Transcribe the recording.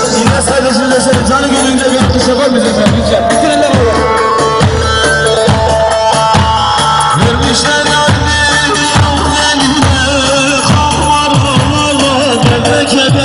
İlyas kardeşim desene canı gönlünde bir alkış yapar mıyız efendim lütfen? Bütün eller olur. Vermişler annemi yol eline Kavarlarla tepe kepe